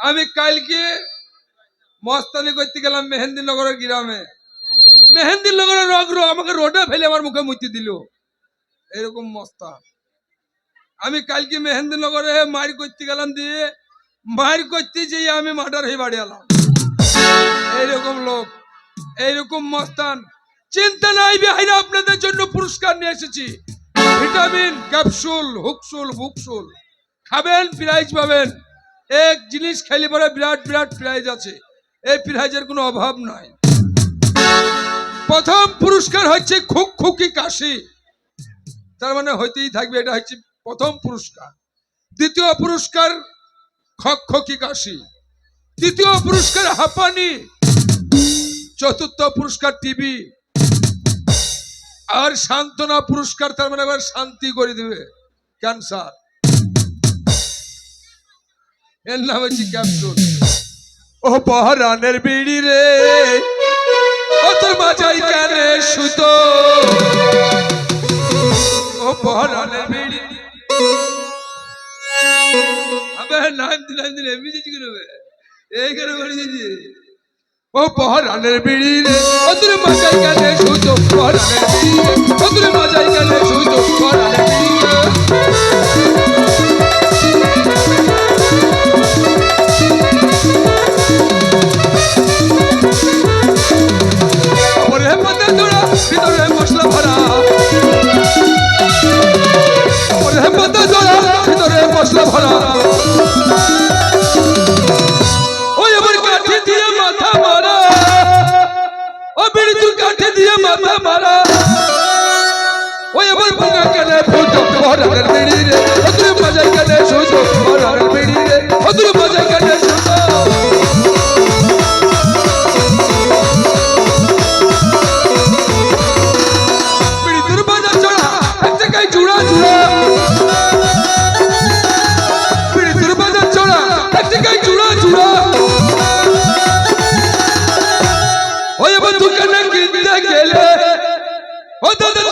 আমি কালকে মস্তানি করতে গেলাম মেহেন্দি মেহেন্দিনগরের গ্রামে। মেহেন্দিনগরের রগ রো আমাকে রোডে ফেলে আমার মুখে মুতি দিল। এরকম মস্তা। আমি কালকে মেহেন্দিনগরে মার করতে গেলাম দিয়ে মার করতে যেয়ে আমি মার্ডার হয়ে বাড়ি এলাম। এইরকম লোক, এইরকম মস্তান। চিন্তা নাই বিহাইরা আপনাদের জন্য পুরস্কার নিয়ে এসেছি। ভিটামিন, ক্যাপসুল, হুকসুল বুকসুল খাবেন, প্রাইজ পাবেন। এক জিনিস খেলে পরে বিরাট বিরাট প্রাইজ আছে। এই প্রাইজের কোনো অভাব নাই। প্রথম পুরস্কার হচ্ছে খুক খুকি কাশি। তার মানে হইতেই থাকবে, এটা হচ্ছে প্রথম পুরস্কার। দ্বিতীয় পুরস্কার খক খকি কাশি। তৃতীয় পুরস্কার হাঁপানি। চতুর্থ পুরস্কার টিভি। আর সান্ত্বনা পুরস্কার তার মানে এবার শান্তি করে দিবে। ক্যান্সার। এর নাম হচ্ছে ক্যাপসুল ও পহরানের বিড়ি রে, ও তোর মাজাই কানে সুতো। ও পহরানের বিড়ি। আবে, নাম দিলাম দিলে এমনি দিচ্ছি কেন এই করে দিচ্ছি ও পহরানের বিড়ি রে, ও তোর মাজাই কানে সুতো পহরানের বিড়ি রে। ও তোর মাজাই কানে সুতো পহরানের বিড়ি রে। ভিতরে মশলা ভরা।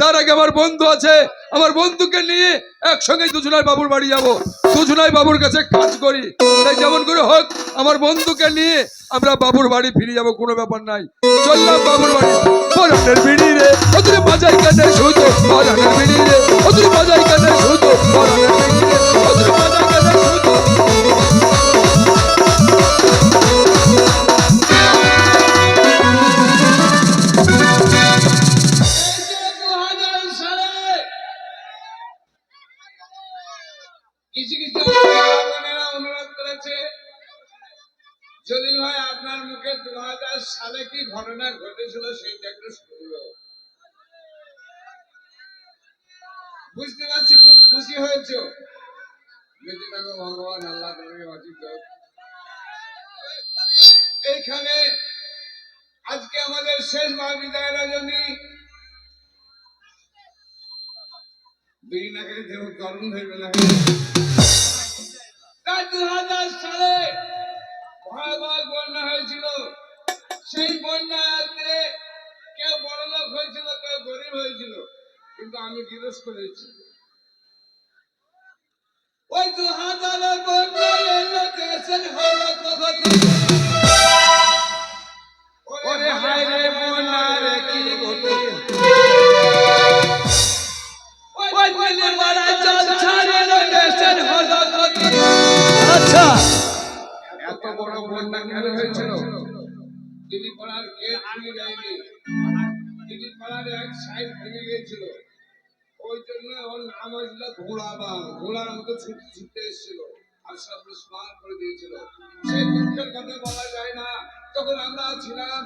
তার আগে আমার বন্ধু আছে, আমার বন্ধুকে নিয়ে একসঙ্গে দুজনাই বাবুর বাড়ি যাব। দুজনাই বাবুর কাছে কাজ করি। তাই যেমন করে হোক, আমার বন্ধুকে নিয়ে আমরা বাবুর বাড়ি ফিরে যাব, কোনো ব্যাপার নাই। চললাম বাবুর বাড়ি। পরানের বিড়ি রে ওদের বাজাই কানে সুতো পরানের বিড়ি রে ওদের সালে কি ঘটনা ঘটেছিল একটু বুঝতে পারছি, খুব খুশি হয়েছ। ভগবান, আল্লাহ এইখানে আজকে আমাদের শেষ মা বিদায় রজনী বিড়ি না গরম হইবে না দু হাজার সালে ভয়াবহ বন্যা হয়েছিল। সেই বন্যাতে কেউ বড় লোক হয়েছিল, কেউ গরিব হয়েছিল, কিন্তু আমি গিরস করেছি ওই দু হাজার বন্যা এলো দেশের হলো কখন হয়েছিল ঘোড়া বাং ঘোড়ার মতো ছুটে ছুটে এসেছিল। আর সব স্মার করে দিয়েছিল। সেই দুঃখের কথা বলা যায় না। তখন আমরা ছিলাম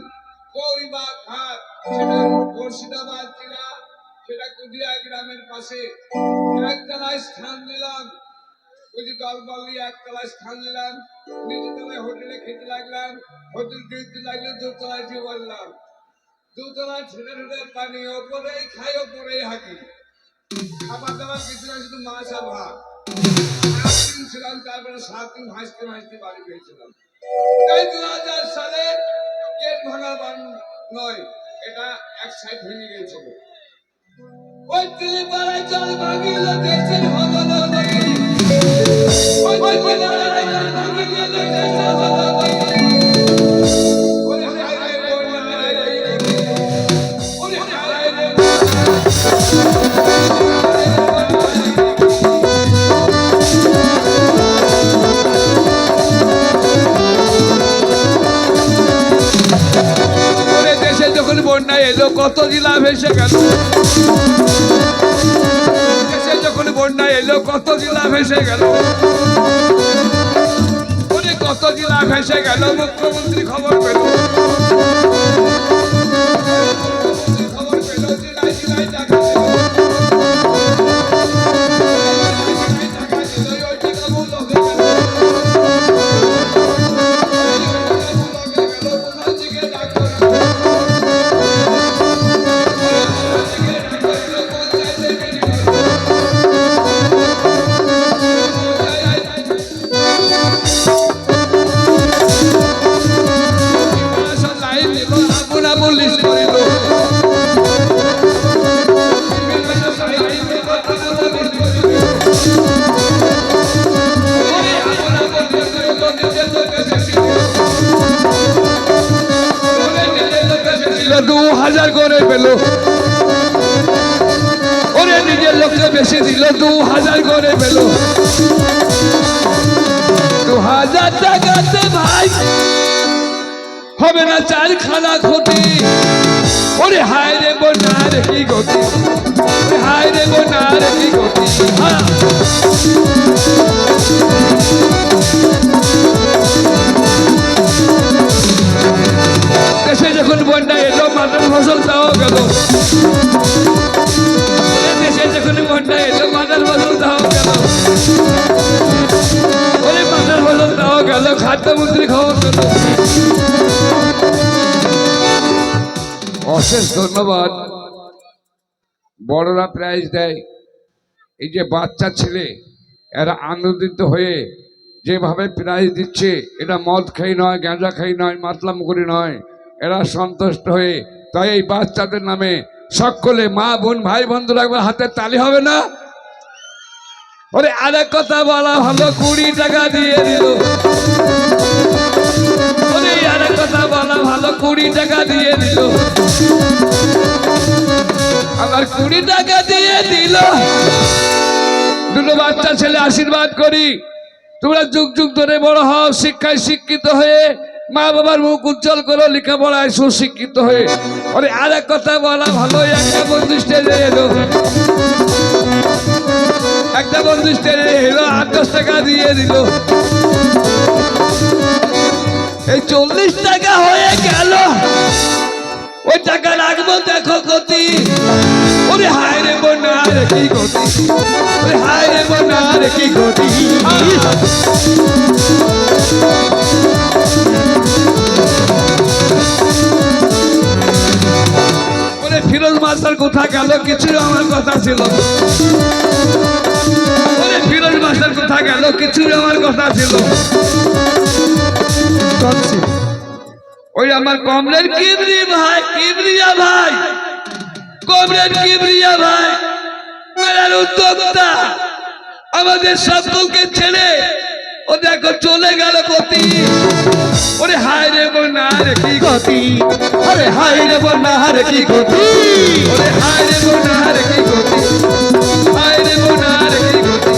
গৌরীবাগ ঘাট সেটা মুর্শিদাবাদ জেলা, সেটা কুদিয়া গ্রামের পাশে। একতলায় স্থান দিলাম। বুঝি দল বল নিয়ে একতলায় স্থান নিলাম নিচে হোটেলে খেতে লাগলাম হোটেল খেতে লাগলে দোতলায় যে বললাম, দোতলায় ছেড়ে ছেড়ে পানি, ওপরেই খাই, ওপরেই হাঁকি তারপরে সাত দিন ভাসতে ভাসতে বাড়ি পেয়েছিলাম এই দু হাজার সালে গেট ভাঙা নয়, এটা এক সাইড ভেঙে গিয়েছিল। বন্যা এলো কত জেলা ভেসে গেল? দেশে যখন বন্যা এলো কত জেলা ভেসে গেল? কত জেলা ভেসে গেল? মুখ্যমন্ত্রী খবর পেল। খবর পেল জেলায় জেলায় টাকা পেল ওরে নিজের লোককে বেশি দিল, দু হাজার করে পেল। দু হাজার টাকাতে ভাই, হবে না চার খানা ক্ষতি ওরে হায় রে বোনার কি গতি? হায় রে বোনার কি গতি? হ্যাঁ। ফসল গেল দেশে যখন এলো ফসল গেল ফসল গেল খাদ্যমন্ত্রী খবর পেল অশেষ ধন্যবাদ। বড়রা প্রাইজ দেয়। এই যে বাচ্চা ছেলে, এরা আনন্দিত হয়ে যেভাবে প্রাইজ দিচ্ছে, এটা মদ খাই নয়, গাঁজা খাই নয়, মাতলাম করি নয়, এরা সন্তুষ্ট হয়ে তাই এই বাচ্চাদের নামে সকলে মা, বোন, ভাই, বন্ধুরা একবার হাতে তালি হবে না? ওরে আরেক কথা বলা ভালো, কুড়ি টাকা দিয়ে দিল। বলা ভালো, কুড়ি টাকা দিয়ে কুড়ি টাকা দিয়ে দিল। দুটো বাচ্চা ছেলে আশীর্বাদ করি। তোমরা যুগ যুগ ধরে বড় হও, শিক্ষায় শিক্ষিত হয়ে মা বাবার মুখ উজ্জ্বল করো লেখাপড়ায় সুশিক্ষিত হয়ে। আরে আর এক কথা বলা ভালো, একটা বন্ধু স্টেজে এলো। একটা বন্ধু স্টেজে এলো, আট দশ টাকা দিয়ে দিল। এই চল্লিশ টাকা হয়ে গেল। ওই টাকা রাখব দেখো গতি ওরে হায় রে বোনার কি গতি ওরে হায় রে বোনার কি গতি মাস্টার কোথা গেল কিছু আমার কথা ছিল ফিরোজ মাস্টার কোথা গেল কিছু আমার কথা ছিল ওই আমার কমরেড কিবরি ভাই কিবরিয়া ভাই কমরেড কিবরিয়া ভাই মেলার উদ্যোক্তা আমাদের সকলকে ছেড়ে ও দেখো চলে গেল গতি। ওরে হায় রে বোনার কি গতি? আরে হায় রে বোনার কি গতি? ওরে হায় রে বোনার কি গতি? হায় রে বোনার কি গতি?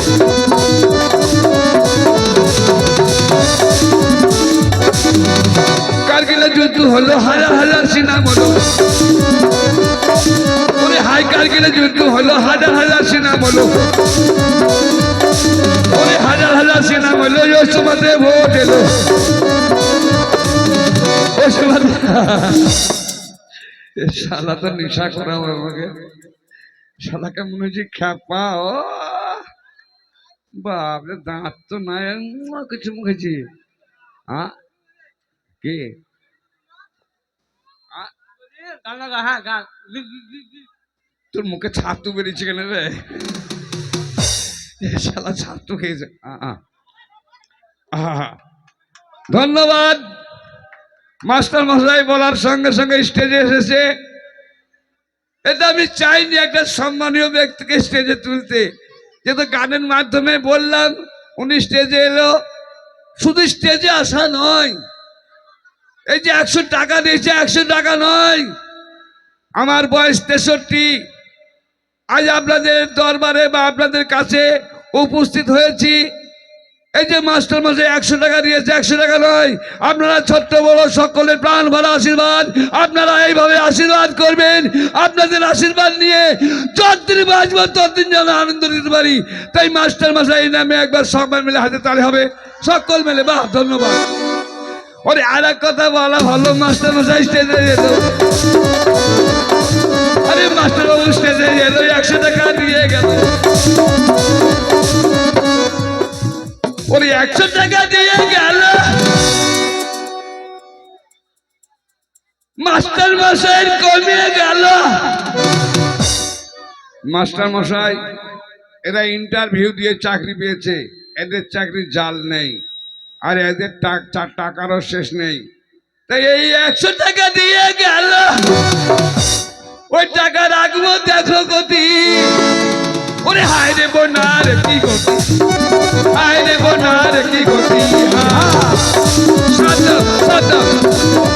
কারগিলে যুদ্ধ হলো? হাজার হাজার সিনা হলো ওরে হাই কারগিলে যুদ্ধ হলো? হাজার হাজার সিনা ওরে হাজার হাজার সিনা হলো ওই সময়তে ভোট এলো। ওই শালা তো নেশা করাবো আমাকে। শালাকে মনে হয়েছে খ্যাপা ও। বাপরে দাঁত তো নাই কিছু মুখেছি। হ্যাঁ কে। তোর মুখে ছাতু বেরিয়েছে কেন রে? শালা ছাতু খেয়েছে আ, আ। ধন্যবাদ। মাস্টার মশাই বলার সঙ্গে সঙ্গে স্টেজে এসেছে। এটা আমি চাইনি একটা সম্মানীয় ব্যক্তিকে স্টেজে তুলতে। যেহেতু গানের মাধ্যমে বললাম উনি স্টেজে এলো। শুধু স্টেজে আসা নয় এই যে একশো টাকা দিয়েছে একশো টাকা নয়। আমার বয়স তেষট্টি। আজ আপনাদের দরবারে বা আপনাদের কাছে উপস্থিত হয়েছি। এই যে মাস্টার মাসে একশো টাকা দিয়েছে, একশো টাকা নয়। আপনারা ছোট্ট বড় সকলের প্রাণ ভরা আশীর্বাদ। আপনারা এইভাবে আশীর্বাদ করবেন। আপনাদের আশীর্বাদ নিয়ে যতদিন বাঁচবো, ততদিন যেন আনন্দ নিতে পারি। তাই মাস্টার মাসাই নামে একবার সবাই মিলে হাতে তালে হবে। সকল মিলে, বাহ, ধন্যবাদ। ওরে আর কথা বলা ভালো, মাস্টার মশাই স্টেজে যেত একশো টাকা দিয়ে গেল। মাস্টার মশাই কমিয়ে গেল। মাস্টার মশাই এরা ইন্টারভিউ দিয়ে চাকরি পেয়েছে। এদের চাকরি জাল নেই। আর এদের টাকারও শেষ নেই। তাই এই একশো টাকা দিয়ে গেল। ওই টাকা রাখব দেখো গতি। ওরে হায় রে বোনার কি গতি? হায় রে বোনার কি গতি হা সাদম সাদম